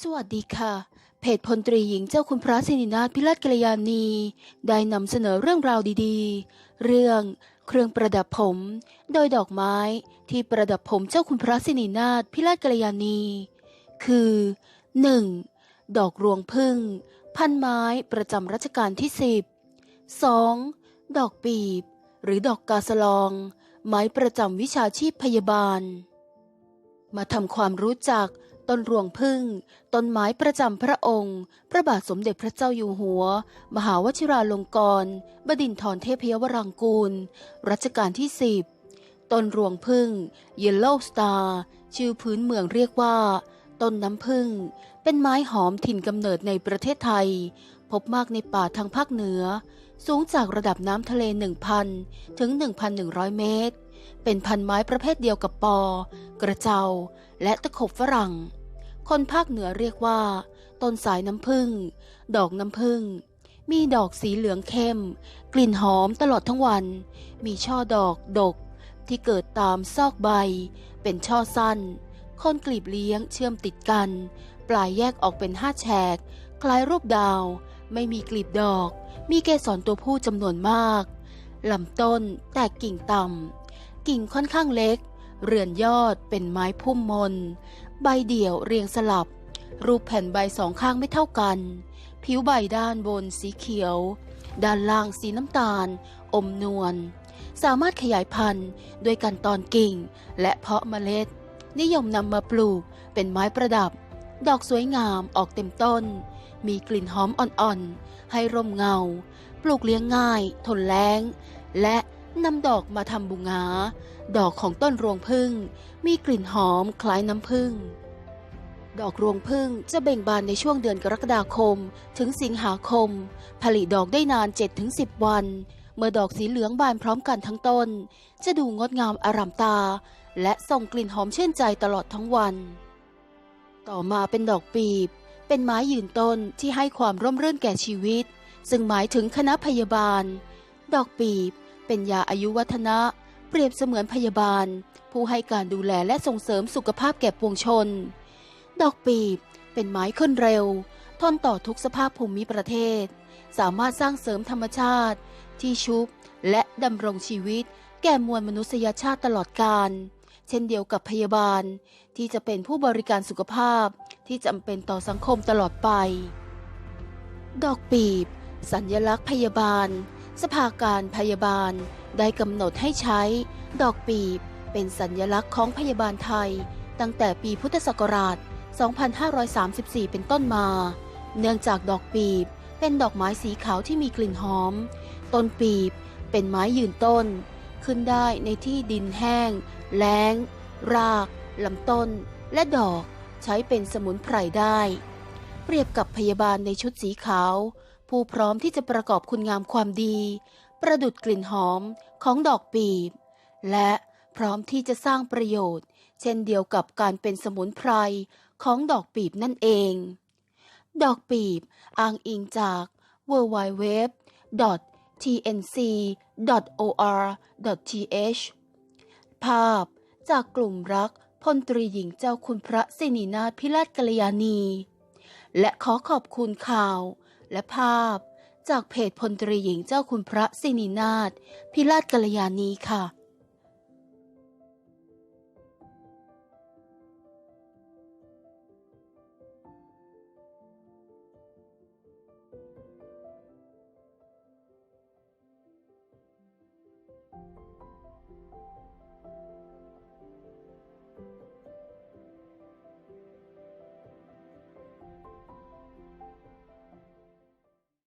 สวัสดีค่ะ เพจพลตรีหญิงเจ้าคุณพระสินินาถพิราชกัลยาณี ได้นำเสนอเรื่องราวดีๆ เรื่องเครื่องประดับผม โดยดอกไม้ที่ประดับผมเจ้าคุณพระสินินาถพิราชกัลยาณี คือ 1. ดอกรวงพึ่ง พันไม้ประจำรัชกาลที่ 10 2. ดอกปีบ หรือดอกกาสลอง ไม้ประจำวิชาชีพพยาบาล มาทำความรู้จัก ต้นรวงพึ่ง ต้นไม้ประจำพระองค์ พระบาทสมเด็จพระเจ้าอยู่หัว มหาวชิราลงกรณบดินทรเทพยวรังกูล รัชกาลที่สิบต้นรวงพึ่ง Yellow Star ชื่อพื้นเมืองเรียกว่า ต้นน้ำพึ่ง เป็นไม้หอมถิ่นกำเนิดในประเทศไทย พบมากในป่าทางภาคเหนือ สูงจากระดับน้ำทะเล 1,000 ถึง 1,100 เมตร เป็นพันไม้ประเภทเดียวกับปอ กระเจ้าและตะขบฝรั่ง คนภาคเหนือเรียกว่า ต้นสายน้ำผึ้งดอกน้ำผึ้งมีดอกสีเหลืองเข้ม กลิ่นหอมตลอดทั้งวัน มีช่อดอกดก ที่เกิดตามซอกใบ เป็นช่อสั้นคนกลีบเลี้ยงเชื่อมติดกัน ปลายแยกออกเป็นห้าแฉก คล้ายรูปดาว ไม่มีกลีบดอก มีเกสรตัวผู้จำนวนมากลำต้นแตกกิ่งต่ำ กิ่งค่อนข้างเล็ก เรือนยอดเป็นไม้พุ่มมน ใบเดี่ยวเรียงสลับ รูปแผ่นใบสองข้างไม่เท่ากัน ผิวใบด้านบนสีเขียว ด้านล่างสีน้ำตาล อมนวล สามารถขยายพันธุ์ด้วยการตอนกิ่ง และเพาะเมล็ด นิยมนำมาปลูกเป็นไม้ประดับ ดอกสวยงามออกเต็มต้น มีกลิ่นหอมอ่อนๆ ให้ร่มเงา ปลูกเลี้ยงง่าย ทนแล้ง และนำดอกมาทำบุงา ดอกของต้นรวงพึ่ง มีกลิ่นหอมคล้ายน้ำผึ้งดอกรวงพึ่งจะเบ่งบานในช่วงเดือนกรกฎาคม ถึงสิงหาคม ผลิดอกได้นาน 7-10 วัน เมื่อดอกสีเหลืองบานพร้อมกันทั้งต้น จะดูงดงามอารามตา และส่งกลิ่นหอมชื่นใจตลอดทั้งวัน ต่อมาเป็นดอกปีบ เป็นไม้ยืนต้นที่ให้ความร่มรื่นแก่ชีวิต ซึ่งหมายถึงคณะพยาบาล ดอกปีบ เป็นยาอายุวัฒนะ เปรียบเสมือนพยาบาล ผู้ให้การดูแลและส่งเสริมสุขภาพแก่ปวงชน ดอกปีบ เป็นไม้ขึ้นเร็ว ทนต่อทุกสภาพภูมิประเทศ สามารถสร้างเสริมธรรมชาติ ที่ชุบและดำรงชีวิต แก่มวลมนุษยชาติตลอดกาล ช่นเดียวกับพยาบาลที่จะเป็นผู้บริการสุขภาพที่จำเป็นต่อสังคมตลอดไป ดอกปีบ สัญญลักษณ์พยาบาล สภาการพยาบาลได้กำหนดให้ใช้ ดอกปีบ เป็นสัญญลักษณ์ของพยาบาลไทย ตั้งแต่ปีพุทธศักราช 2534 เป็นต้นมา เนื่องจากดอกปีบ เป็นดอกไม้สีขาวที่มีกลิ่นหอม ต้นปีบ เป็นไม้ยืนต้น ขึ้นได้ในที่ดินแห้ง แล้ง รากลำต้น และดอกใช้เป็นสมุนไพรได้ เปรียบกับพยาบาลในชุดสีขาว ผู้พร้อมที่จะประกอบคุณงามความดี ประดุดกลิ่นหอมของดอกปีบ และพร้อมที่จะสร้างประโยชน์ เช่นเดียวกับการเป็นสมุนไพรของดอกปีบนั่นเอง ดอกปีบอ้างอิงจาก w w w tnc.or.th ภาพ จากกลุ่มรักพลตรีหญิงเจ้าคุณพระสินีนาถพิราชกัลยาณี และขอขอบคุณข่าว และภาพ จากเพจพลตรีหญิงเจ้าคุณพระสินีนาถพิราชกัลยาณีค่ะ